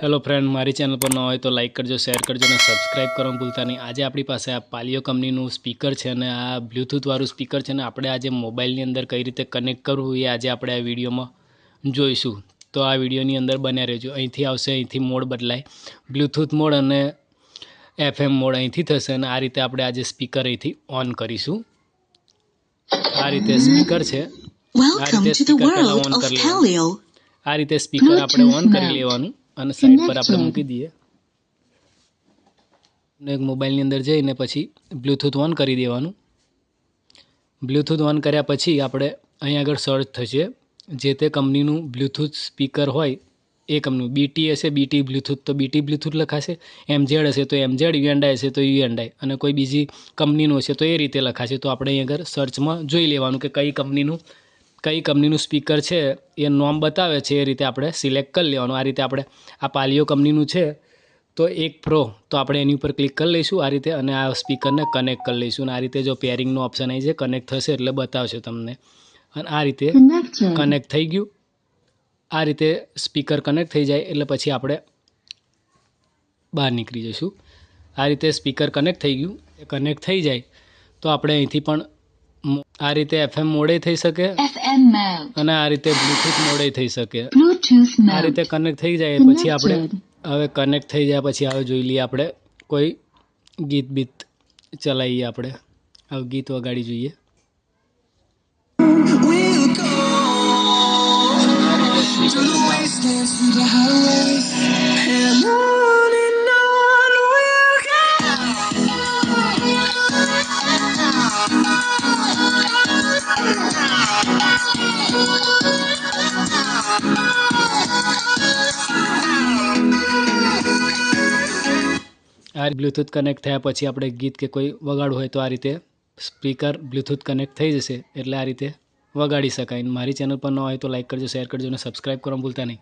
Hello friend મારી channel પર ન હોય તો લાઇક કરજો શેર કરજો અને સબસ્ક્રાઇબ કરવાનું ભૂલતા નહીં. આજે આપણી પાસે આ પાલિયો કંપનીનું સ્પીકર છે અને આ બ્લૂટૂથવાળું સ્પીકર છે અને આપણે આજે મોબાઈલની અંદર કઈ રીતે કનેક્ટ કરવું એ આજે આપણે આ વિડીયોમાં જોઈશું. તો આ વિડીયોની અંદર બન્યા રહેજો. અહીંથી આવશે અહીંથી મોડ બદલાય. બ્લૂટૂથ મોડ અને એફએમ મોડ અહીંથી થશે અને આ રીતે આપણે આજે સ્પીકર અહીંથી ઓન કરીશું. આ રીતે સ્પીકર છે. આ રીતે સ્પીકર ઓન પહેલા of કરી લેવાનું. આ રીતે સ્પીકર આપણે ઓન કરી લેવાનું. અને સાઈડ પર આપણે મૂકી દઈએ. એક મોબાઈલની અંદર જઈને પછી બ્લૂટૂથ ઓન કરી દેવાનું. બ્લૂટૂથ ઓન કર્યા પછી આપણે અહીં આગળ સર્ચ થશે. જે તે કંપનીનું બ્લૂટૂથ સ્પીકર હોય એ કંપની બીટી હશે. બીટી બ્લૂટૂથ તો બીટી બ્લૂટૂથ લખાશે. એમઝેડ હશે તો એમઝેડ યુએનડાઈ હશે તો યુએનડાઈ અને કોઈ બીજી કંપનીનું હશે તો એ રીતે લખાશે. તો આપણે અહીં આગળ સર્ચમાં જોઈ લેવાનું કે કઈ કંપનીનું કઈ કંપનીનું સ્પીકર છે એ નોમ બતાવે છે એ રીતે આપણે સિલેક્ટ કરી લેવાનું. આ રીતે આપણે આ પાલિયો કંપનીનું છે તો એક પ્રો તો આપણે એની ઉપર ક્લિક કરી લઈશું આ રીતે અને આ સ્પીકરને કનેક્ટ કરી લઈશું. અને આ રીતે જો પેરિંગનો ઓપ્શન આવી છે કનેક્ટ થશે એટલે બતાવશે તમને. અને આ રીતે કનેક્ટ થઈ ગયું. આ રીતે સ્પીકર કનેક્ટ થઈ જાય એટલે પછી આપણે બહાર નીકળી જઈશું. આ રીતે સ્પીકર કનેક્ટ થઈ ગયું. એ કનેક્ટ થઈ જાય. તો આપણે અહીંથી પણ આ રીતે એફએમ મોડે થઈ શકે અને આ રીતે બ્લૂટૂથ મોડે થઈ શકે. આ રીતે કનેક્ટ થઈ જાય પછી આપણે હવે કનેક્ટ થઈ જાય પછી હવે જોઈ લઈએ આપણે કોઈ ગીત બીત ચલાવીએ આપણે. હવે ગીત વગાડી જોઈએ. આ બ્લૂટૂથ કનેક્ટ થયા પછી આપણે ગીત કે કોઈ વગાડવું હોય તો આ રીતે સ્પીકર બ્લૂટૂથ કનેક્ટ થઈ જશે. એટલે આ રીતે વગાડી શકાય. મારી ચેનલ પર ન હોય તો લાઇક કરજો શેર કરજો અને સબસ્ક્રાઈબ કરવાનું ભૂલતા નહીં.